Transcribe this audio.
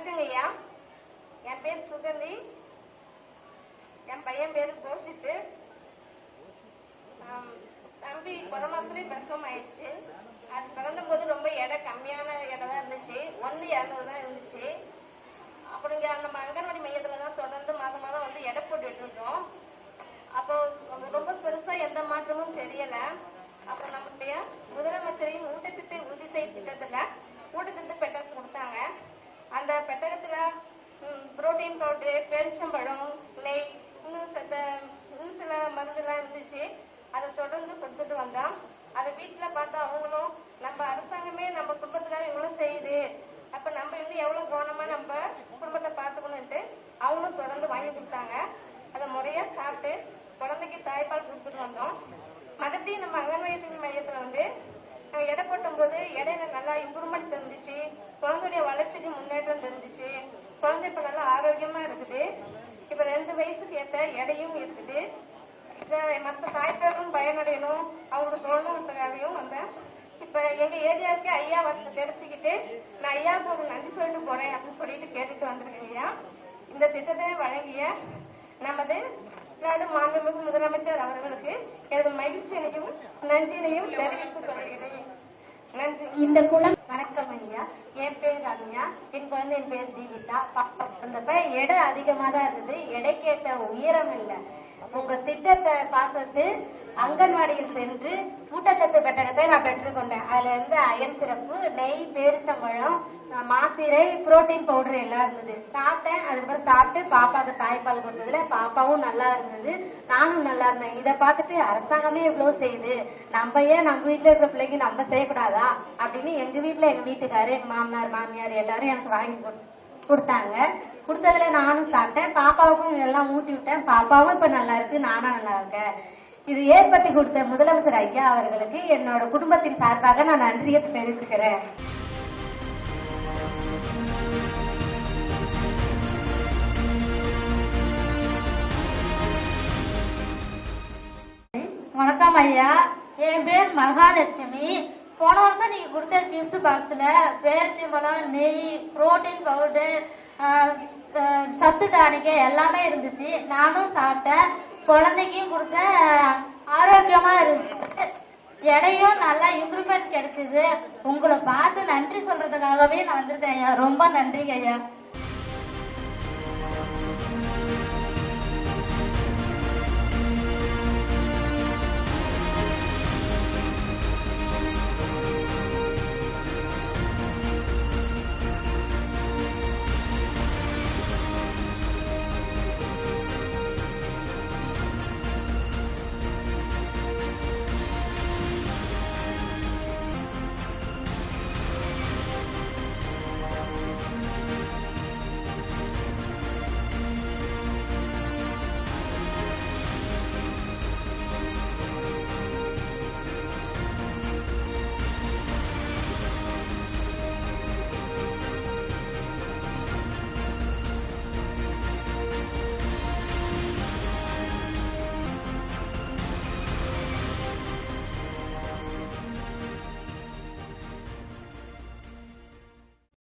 வணக்கங்கய்யா என் பேர் சுகந்தி. என் பையன் பேரு கோஷித்து தம்பி பிற மாசத்துலயே பிரசவம் ஆயிடுச்சு அது பிறந்த போது ரொம்ப எடை கம்மியான எடை தான் இருந்துச்சு. ஒன்று இரநூறு தான் இருந்துச்சு. அப்புறம் இங்க நம்ம அங்கன்வாடி மையத்துல தான் தொடர்ந்து மாதம் மாதம் வந்து எடை போட்டுட்டு இருந்தோம் அப்போ ரொம்ப பெருசா எந்த மாற்றமும் தெரியல. அப்போ நம்முடைய முதலமைச்சரின் ஊட்டச்சத்தை உறுதி செய்ய திட்டத்துல ஊட்டச்சத்து பெட்டகம் கொடுத்தாங்க அந்த பெட்டகத்துல புரோட்டீன் பவுடரு நெய் இன்னும் சில இன்னும் சில மருந்துலாம் இருந்துச்சு. அதை தொடர்ந்து கொடுத்துட்டு வந்தோம். அதை வீட்டில் பார்த்தா அவங்களும் நம்ம அரசாங்கமே நம்ம குடும்பத்துக்காக இவ்வளோ செய்யுது. அப்ப நம்ம இன்னும் எவ்வளவு கவனமா நம்ம குடும்பத்தை பார்த்துக்கணும்ட்டு அவங்களும் தொடர்ந்து வாங்கி கொடுத்தாங்க. அதை முறையா சாப்பிட்டு குழந்தைக்கு தாய்ப்பால் கொடுத்துட்டு வந்தோம். மறுபடியும் நம்ம அங்கன்வாடி மையத்தில் வந்து நாங்க எடை போட்டும் போது இடையில நல்லா இம்ப்ரூவ்மெண்ட் தெரிஞ்சிச்சு. குழந்தைய வளர்ச்சிக்கு முன்னேற்றம் தெரிஞ்சிச்சு. குழந்தை இப்ப நல்லா ஆரோக்கியமா இருக்குது. வயசுக்கு ஏத்த எடையும் இருக்குது. மற்ற தாய்க்காரும் பயனடையணும். அவங்க சொல்லணுன்றதுக்காகவும் வந்தேன் இப்ப எங்க ஏரியாவுக்கு ஐயா வந்து தெரிச்சுக்கிட்டு நான் ஐயாவுக்கு ஒரு நன்றி சொல்லிட்டு போறேன் அப்படின்னு சொல்லிட்டு கேட்டுட்டு வந்திருக்கேன் ஐயா. இந்த திட்டத்தை வழங்கிய நமது நாடு மாண்புமிகு முதலமைச்சர் அவர்களுக்கு எனது மகிழ்ச்சியையும் நன்றியையும் தெரிவித்துக் கொள்கிறேன். நன்றி. இந்த குளம் வணக்கம் ஐயா. என் பேர் ரம்யா. என் குழந்தையின் பேர் ஜீவிதா. பாப்பா வந்தப்ப எடை அதிகமா தான் இருந்தது. எடைக்கேற்ற உயரம் இல்லை. உங்க திட்டத்தை பார்த்துட்டு அங்கன்வாடியில் சென்று ஊட்டச்சத்து பெட்டகத்தை நான் பெற்றுக்கொண்டேன் அதுல இருந்து அயன் சிறப்பு நெய் பேரிச்சம்பழம் மாத்திரை புரோட்டீன் பவுடர் எல்லாம் இருந்தது. சாப்பிட்டேன். அதுக்கப்புறம் சாப்பிட்டு பாப்பாக்கு தாய்ப்பால் கொடுத்ததுல பாப்பாவும் நல்லா இருந்தது. நானும் நல்லா இருந்தேன். இதை பார்த்துட்டு அரசாங்கமே இவ்வளவு செய்யுது. நம்ம ஏன் நம்ம வீட்டுல இருக்கிற பிள்ளைங்க நம்ம செய்யக்கூடாதா? அப்படின்னு எங்க வீட்டுல எங்க வீட்டுக்காரு எங்க மாமனார் மாமியார் எல்லாரும் எனக்கு வாங்கி கொடுத்து கொடுத்தாங்க. கொடுத்ததுல நானும் சாப்பிட்டேன். பாப்பாவுக்கும் எல்லாம் ஊட்டி விட்டேன். பாப்பாவும் இப்ப நல்லா இருக்கு. நானும் நல்லா இருக்கேன். இது ஏற்படுத்தி கொடுத்த முதலமைச்சர் ஐயா அவர்களுக்கு என்னோட குடும்பத்தின் சார்பாக நான் நன்றியை தெரிவிக்கிறேன் வணக்கம் ஐயா. என் பேர் மகாலட்சுமி. போன வருஷம் நீங்க கொடுத்த கிஃப்ட் பாக்ஸ்ல பேரிச்சம்பழம் நெய் புரோட்டீன் பவுடர் சத்து டானிக்க எல்லாமே இருந்துச்சு. நானும் சாப்பிட்டேன். குழந்தைக்கும் கொடுத்தேன். ஆரோக்கியமா இருந்துச்சு எடையும் நல்லா இம்ப்ரூவ்மெண்ட் கிடைச்சது. உங்களை பார்த்து நன்றி சொல்றதுக்காகவே நான் வந்திருக்கேன் ஐயா. ரொம்ப நன்றிங்க ஐயா.